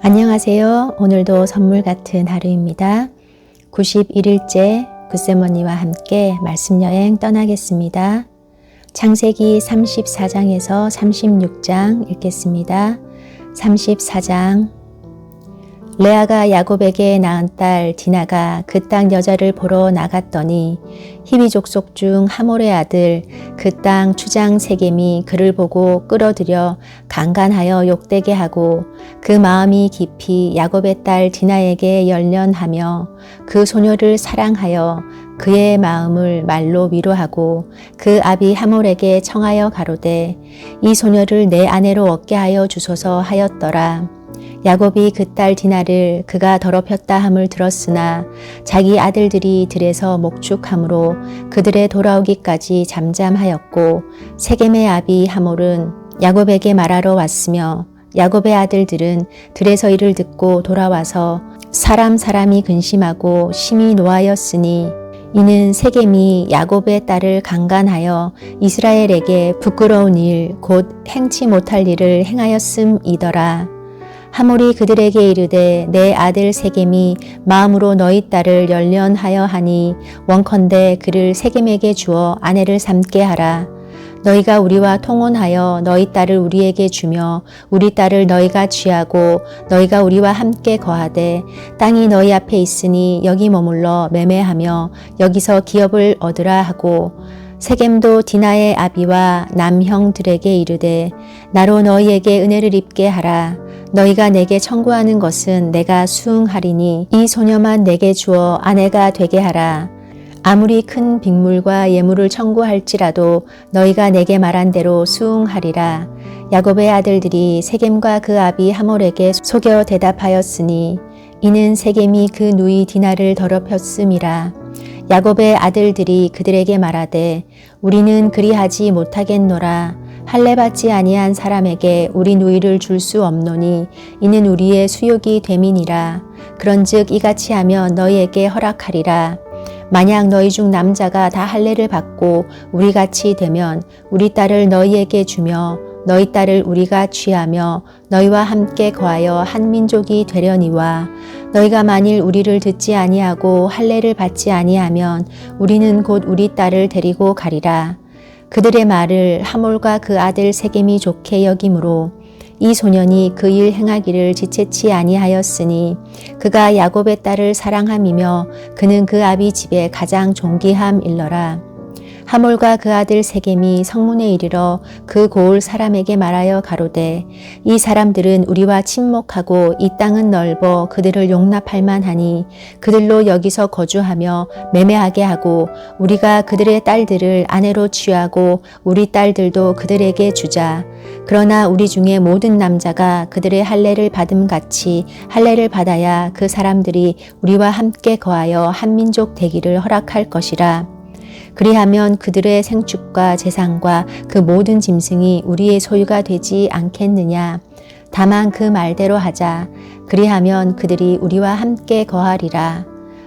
안녕하세요. 오늘도 선물 같은 하루입니다. 91일째 굿세머니와 함께 말씀 여행 떠나겠습니다. 창세기 34장에서 36장 읽겠습니다. 34장 레아가 야곱에게 낳은 딸 디나가 그 땅 여자를 보러 나갔더니 히비 족속 중 하몰의 아들 그 땅 추장 세겜이 그를 보고 끌어들여 강간하여 욕되게 하고 그 마음이 깊이 야곱의 딸 디나에게 열련하며 그 소녀를 사랑하여 그의 마음을 말로 위로하고 그 아비 하몰에게 청하여 가로되 이 소녀를 내 아내로 얻게 하여 주소서 하였더라. 야곱이 그 딸 디나를 그가 더럽혔다 함을 들었으나 자기 아들들이 들에서 목축함으로 그들의 돌아오기까지 잠잠하였고 세겜의 아비 하몰은 야곱에게 말하러 왔으며 야곱의 아들들은 들에서 이를 듣고 돌아와서 사람 사람이 근심하고 심히 노하였으니 이는 세겜이 야곱의 딸을 강간하여 이스라엘에게 부끄러운 일 곧 행치 못할 일을 행하였음이더라. 하몰이 그들에게 이르되 내 아들 세겜이 마음으로 너희 딸을 연련하여 하니 원컨대 그를 세겜에게 주어 아내를 삼게 하라. 너희가 우리와 통혼하여 너희 딸을 우리에게 주며 우리 딸을 너희가 취하고 너희가 우리와 함께 거하되 땅이 너희 앞에 있으니 여기 머물러 매매하며 여기서 기업을 얻으라 하고 세겜도 디나의 아비와 남형들에게 이르되 나로 너희에게 은혜를 입게 하라. 너희가 내게 청구하는 것은 내가 수응하리니 이 소녀만 내게 주어 아내가 되게 하라. 아무리 큰 빅물과 예물을 청구할지라도 너희가 내게 말한 대로 수응하리라. 야곱의 아들들이 세겜과 그 아비 하몰에게 속여 대답하였으니 이는 세겜이 그 누이 디나를 더럽혔음이라. 야곱의 아들들이 그들에게 말하되 우리는 그리하지 못하겠노라. 할례 받지 아니한 사람에게 우리 누이를 줄 수 없노니 이는 우리의 수욕이 됨이니라. 그런즉 이같이 하면 너희에게 허락하리라. 만약 너희 중 남자가 다 할례를 받고 우리 같이 되면 우리 딸을 너희에게 주며 너희 딸을 우리가 취하며 너희와 함께 거하여 한 민족이 되려니와 너희가 만일 우리를 듣지 아니하고 할례를 받지 아니하면 우리는 곧 우리 딸을 데리고 가리라. 그들의 말을 하몰과 그 아들 세겜이 좋게 여김으로 이 소년이 그 일 행하기를 지체치 아니하였으니 그가 야곱의 딸을 사랑함이며 그는 그 아비 집에 가장 존귀함 일러라. 하몰과 그 아들 세겜이 성문에 이르러 그 고을 사람에게 말하여 가로되 이 사람들은 우리와 친목하고 이 땅은 넓어 그들을 용납할 만하니 그들로 여기서 거주하며 매매하게 하고 우리가 그들의 딸들을 아내로 취하고 우리 딸들도 그들에게 주자. 그러나 우리 중에 모든 남자가 그들의 할례를 받음 같이 할례를 받아야 그 사람들이 우리와 함께 거하여 한 민족 되기를 허락할 것이라 그리하면 그들의 생축과 재산과 그 모든 짐승이 우리의 소유가 되지 않겠느냐. 다만 그 말대로 하자. 그리하면 그들이 우리와 함께 거하리라.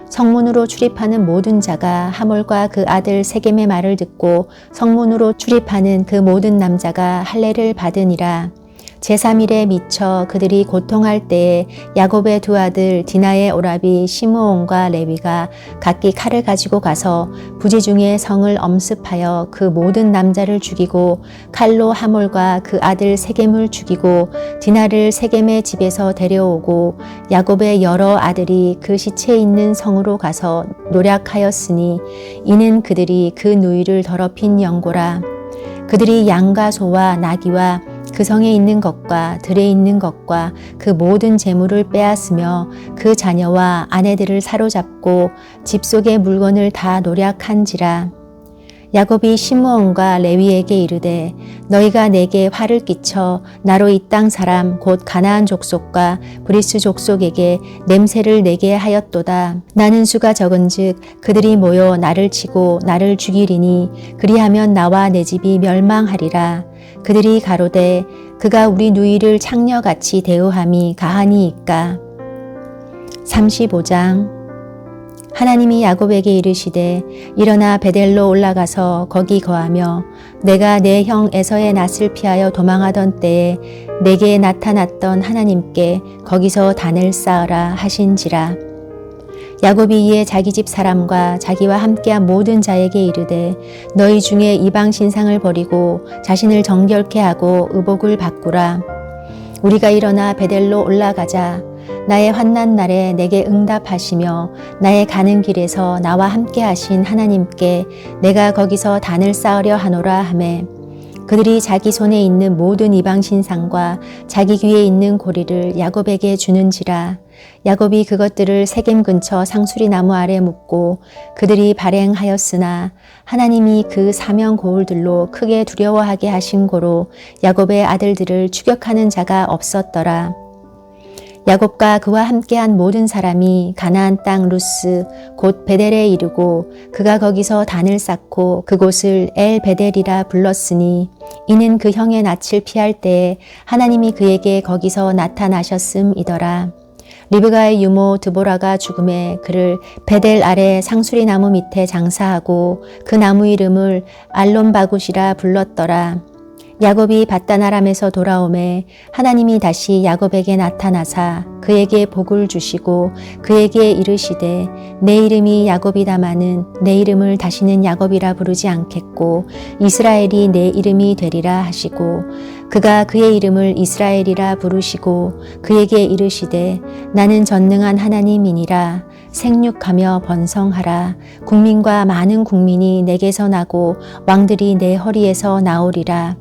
성문으로 출입하는 모든 자가 하몰과 그 아들 세겜의 말을 듣고 성문으로 출입하는 그 모든 남자가 할례를 받으니라. 제3일에 미쳐 그들이 고통할 때에 야곱의 두 아들 디나의 오라비 시므온과 레위가 각기 칼을 가지고 가서 부지 중에 성을 엄습하여 그 모든 남자를 죽이고 칼로 하몰과 그 아들 세겜을 죽이고 디나를 세겜의 집에서 데려오고 야곱의 여러 아들이 그 시체 있는 성으로 가서 노력하였으니 이는 그들이 그 누이를 더럽힌 영고라. 그들이 양과 소와 나귀와 그 성에 있는 것과 들에 있는 것과 그 모든 재물을 빼앗으며 그 자녀와 아내들을 사로잡고 집 속의 물건을 다 노략한지라. 야곱이 시므온과 레위에게 이르되 너희가 내게 화를 끼쳐 나로 이 땅 사람 곧 가나안 족속과 브리스 족속에게 냄새를 내게 하였도다. 나는 수가 적은즉 그들이 모여 나를 치고 나를 죽이리니 그리하면 나와 내 집이 멸망하리라. 그들이 가로되 그가 우리 누이를 창녀같이 대우함이 가하니이까. 35장 하나님이 야곱에게 이르시되 일어나 베델로 올라가서 거기 거하며 내가 내 형 에서의 낯을 피하여 도망하던 때에 내게 나타났던 하나님께 거기서 단을 쌓으라 하신지라. 야곱이 이에 자기 집 사람과 자기와 함께한 모든 자에게 이르되 너희 중에 이방 신상을 버리고 자신을 정결케 하고 의복을 바꾸라. 우리가 일어나 베델로 올라가자 나의 환난 날에 내게 응답하시며 나의 가는 길에서 나와 함께 하신 하나님께 내가 거기서 단을 쌓으려 하노라 하매 그들이 자기 손에 있는 모든 이방 신상과 자기 귀에 있는 고리를 야곱에게 주는지라 야곱이 그것들을 세겜 근처 상수리 나무 아래 묻고 그들이 발행하였으나 하나님이 그 사명 고울들로 크게 두려워하게 하신 고로 야곱의 아들들을 추격하는 자가 없었더라. 야곱과 그와 함께한 모든 사람이 가나안 땅 루스 곧 베델에 이르고 그가 거기서 단을 쌓고 그곳을 엘 베델이라 불렀으니 이는 그 형의 낯을 피할 때에 하나님이 그에게 거기서 나타나셨음이더라. 리브가의 유모 드보라가 죽음에 그를 베델 아래 상수리 나무 밑에 장사하고 그 나무 이름을 알론바굿이라 불렀더라. 야곱이 바다나람에서 돌아오매 하나님이 다시 야곱에게 나타나사 그에게 복을 주시고 그에게 이르시되 내 이름이 야곱이다마는 내 이름을 다시는 야곱이라 부르지 않겠고 이스라엘이 내 이름이 되리라 하시고 그가 그의 이름을 이스라엘이라 부르시고 그에게 이르시되 나는 전능한 하나님이니라. 생육하며 번성하라. 국민과 많은 국민이 내게서 나고 왕들이 내 허리에서 나오리라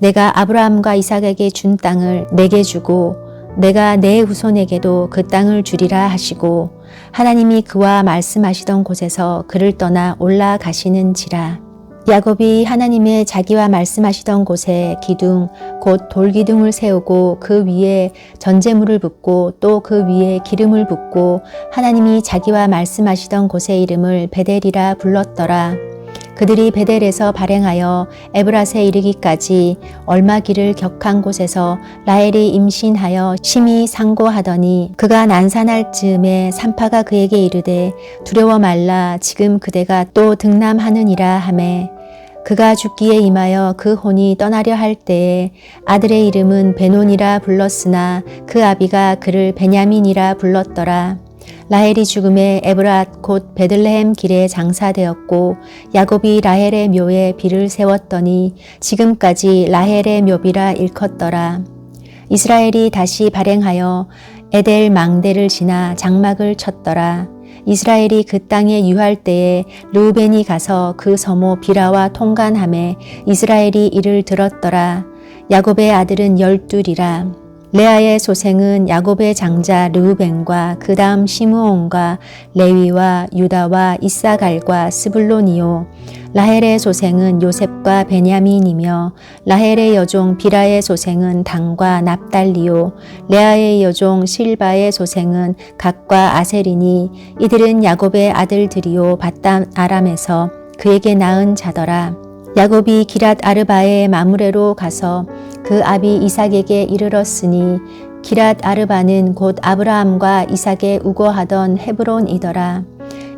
내가 아브라함과 이삭에게 준 땅을 내게 주고 내가 내 후손에게도 그 땅을 주리라 하시고 하나님이 그와 말씀하시던 곳에서 그를 떠나 올라가시는지라. 야곱이 하나님의 자기와 말씀하시던 곳에 기둥 곧 돌기둥을 세우고 그 위에 전제물을 붓고 또 그 위에 기름을 붓고 하나님이 자기와 말씀하시던 곳의 이름을 베델이라 불렀더라. 그들이 베델에서 발행하여 에브라스에 이르기까지 얼마 길을 격한 곳에서 라헬이 임신하여 심히 상고하더니 그가 난산할 즈음에 산파가 그에게 이르되 두려워 말라 지금 그대가 또 등남하느니라 하매 그가 죽기에 임하여 그 혼이 떠나려 할 때에 아들의 이름은 베논이라 불렀으나 그 아비가 그를 베냐민이라 불렀더라. 라헬이 죽음에 에브랏 곧 베들레헴 길에 장사되었고 야곱이 라헬의 묘에 비를 세웠더니 지금까지 라헬의 묘비라 일컫더라. 이스라엘이 다시 발행하여 에델 망대를 지나 장막을 쳤더라. 이스라엘이 그 땅에 유할 때에 르우벤이 가서 그 서모 비라와 통간함에 이스라엘이 이를 들었더라. 야곱의 아들은 열둘이라. 레아의 소생은 야곱의 장자 르우벤과 그 다음 시므온과 레위와 유다와 이사갈과 스불론이요. 라헬의 소생은 요셉과 베냐민이며 라헬의 여종 비라의 소생은 당과 납달리요. 레아의 여종 실바의 소생은 각과 아셀이니 이들은 야곱의 아들들이요. 바담 아람에서 그에게 낳은 자더라 야곱이 기랏 아르바의 마무레로 가서 그 아비 이삭에게 이르렀으니 기랏 아르바는 곧 아브라함과 이삭의 우거하던 헤브론이더라.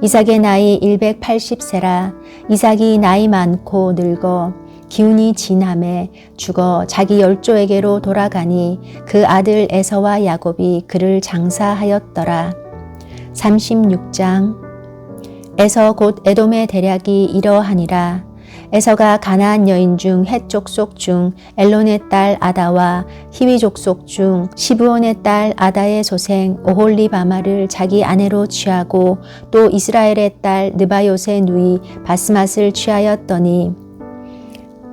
이삭의 나이 180세라 이삭이 나이 많고 늙어 기운이 진함에 죽어 자기 열조에게로 돌아가니 그 아들 에서와 야곱이 그를 장사하였더라. 36장 에서 곧 에돔의 대략이 이러하니라. 에서가 가나안 여인 중 헷 족속 중 엘론의 딸 아다와 히위 족속 중 시브온의 딸 아다의 소생 오홀리바마를 자기 아내로 취하고 또 이스라엘의 딸 느바요의 누이 바스맛을 취하였더니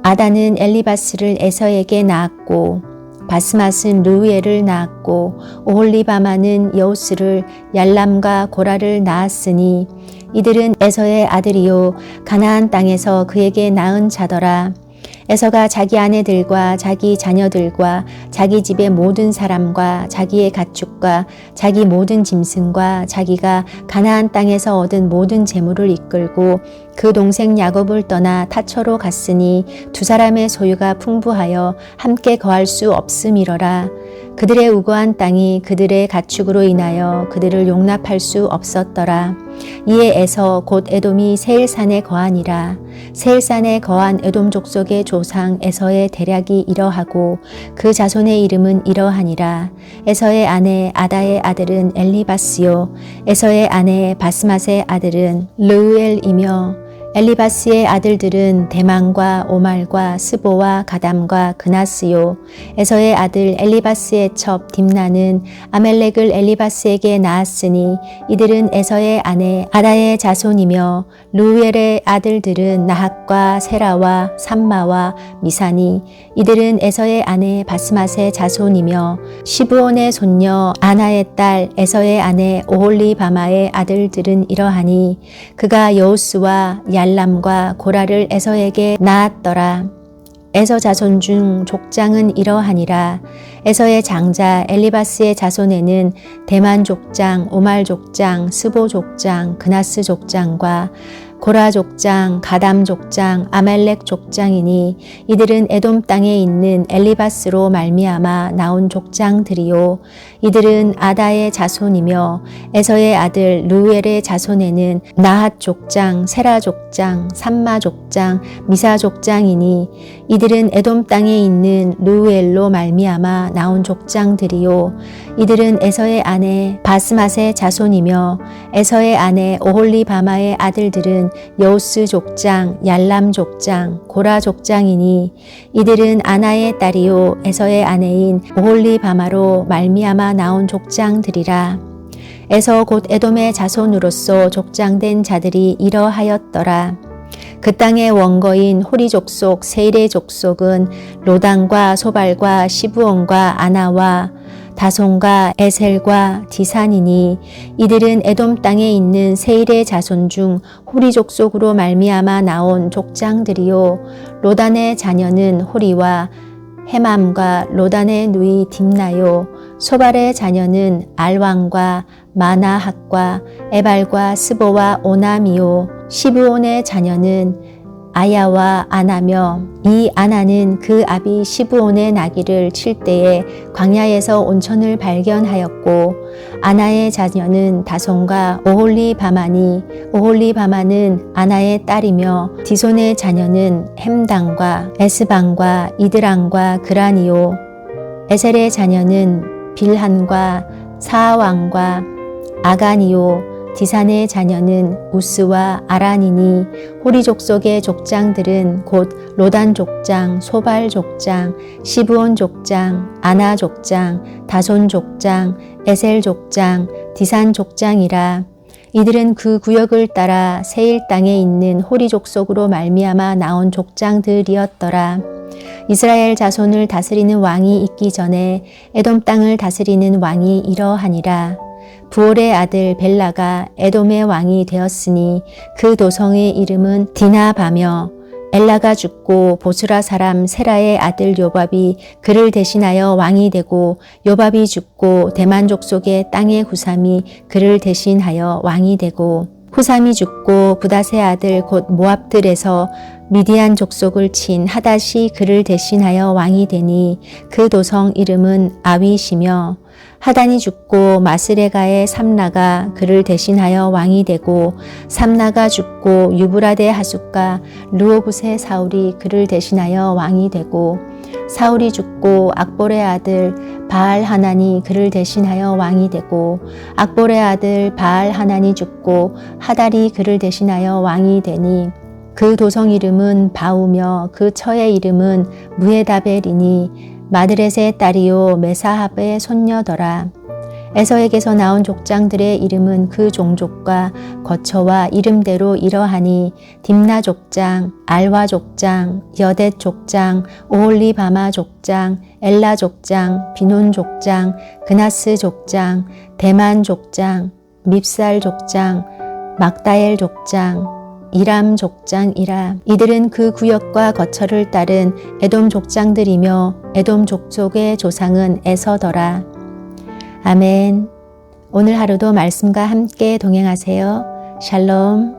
아다는 엘리바스를 에서에게 낳았고 바스맛은 루우엘을 낳았고 오홀리바마는 여우스를 얄람과 고라를 낳았으니 이들은 에서의 아들이요 가나안 땅에서 그에게 낳은 자더라. 에서가 자기 아내들과 자기 자녀들과 자기 집의 모든 사람과 자기의 가축과 자기 모든 짐승과 자기가 가나안 땅에서 얻은 모든 재물을 이끌고 그 동생 야곱을 떠나 타처로 갔으니 두 사람의 소유가 풍부하여 함께 거할 수 없음이러라. 그들의 우거한 땅이 그들의 가축으로 인하여 그들을 용납할 수 없었더라. 이에 에서 곧 에돔이 세일산에 거하니라. 세일산에 거한 에돔 족속의 조상 에서의 대략이 이러하고 그 자손의 이름은 이러하니라. 에서의 아내 아다의 아들은 엘리바스요. 에서의 아내 바스맛의 아들은 르우엘이며 엘리바스의 아들들은 대만과 오말과 스보와 가담과 그나스요. 에서의 아들 엘리바스의 첩 딥나는 아멜렉을 엘리바스에게 낳았으니 이들은 에서의 아내 아다의 자손이며 루엘의 아들들은 나핫과 세라와 삼마와 미사니 이들은 에서의 아내 바스맛의 자손이며 시브온의 손녀 아나의 딸 에서의 아내 오홀리바마의 아들들은 이러하니 그가 여우스와 얄 람과 고라를 에서에게 낳았더라. 에서 자손 중 족장은 이러하니라. 에서의 장자 엘리바스의 자손에는 대만 족장, 오말 족장, 스보 족장, 그나스 족장과 고라 족장, 가담 족장, 아말렉 족장이니 이들은 에돔 땅에 있는 엘리바스로 말미암아 나온 족장들이요. 이들은 아다의 자손이며 에서의 아들 루엘의 자손에는 나핫 족장, 세라 족장, 삼마 족장, 미사 족장이니 이들은 에돔 땅에 있는 루엘로 말미암아 나온 족장들이요. 이들은 에서의 아내 바스맛의 자손이며 에서의 아내 오홀리바마의 아들들은 여우스 족장, 얄람 족장, 고라 족장이니 이들은 아나의 딸이요 에서의 아내인 오홀리 바마로 말미암아 나온 족장들이라. 에서 곧 에돔의 자손으로서 족장된 자들이 이러하였더라. 그 땅의 원거인 호리 족속 세일의 족속은 로단과 소발과 시부온과 아나와 다손과 에셀과 디산이니 이들은 에돔 땅에 있는 세일의 자손 중 호리 족 속으로 말미암아 나온 족장들이요. 로단의 자녀는 호리와 헤맘과 로단의 누이 딥나요. 소발의 자녀는 알왕과 마나학과 에발과 스보와 오나미요. 시브온의 자녀는 아야와 아나며 이 아나는 그 아비 시브온의 나귀를 칠 때에 광야에서 온천을 발견하였고 아나의 자녀는 다손과 오홀리 바마니 오홀리 바마는 아나의 딸이며 디손의 자녀는 햄당과 에스방과 이드랑과 그라니오. 에셀의 자녀는 빌한과 사왕과 아가니오 디산의 자녀는 우스와 아란이니 호리 족 속의 족장들은 곧 로단 족장, 소발 족장, 시브온 족장, 아나 족장, 다손 족장, 에셀 족장, 디산 족장이라 이들은 그 구역을 따라 세일 땅에 있는 호리 족 속으로 말미암아 나온 족장들이었더라. 이스라엘 자손을 다스리는 왕이 있기 전에 에돔 땅을 다스리는 왕이 이러하니라. 부올의 아들 벨라가 에돔의 왕이 되었으니 그 도성의 이름은 디나바며 엘라가 죽고 보스라 사람 세라의 아들 요밥이 그를 대신하여 왕이 되고 요밥이 죽고 대만 족 속의 땅의 후삼이 그를 대신하여 왕이 되고 후삼이 죽고 부다세 아들 곧 모압들에서 미디안 족속을 친 하닷이 그를 대신하여 왕이 되니 그 도성 이름은 아윗이며 하단이 죽고 마스레가의 삼라가 그를 대신하여 왕이 되고 삼라가 죽고 유브라데 하숫과 루오붓의 사울이 그를 대신하여 왕이 되고 사울이 죽고 악볼의 아들 바알 하나니 그를 대신하여 왕이 되고 악볼의 아들 바알 하나니 죽고 하달이 그를 대신하여 왕이 되니 그 도성 이름은 바우며 그 처의 이름은 무에다벨이니 마드렛의 딸이요 메사합의 손녀더라. 에서에게서 나온 족장들의 이름은 그 종족과 거처와 이름대로 이러하니 딥나 족장, 알와 족장, 여댓 족장, 오홀리바마 족장, 엘라 족장, 비논 족장, 그나스 족장, 대만 족장, 밉살 족장, 막다엘 족장, 이람 족장이라 이들은 그 구역과 거처를 따른 에돔 족장들이며 에돔 족족의 조상은 에서더라. 아멘. 오늘 하루도 말씀과 함께 동행하세요. 샬롬.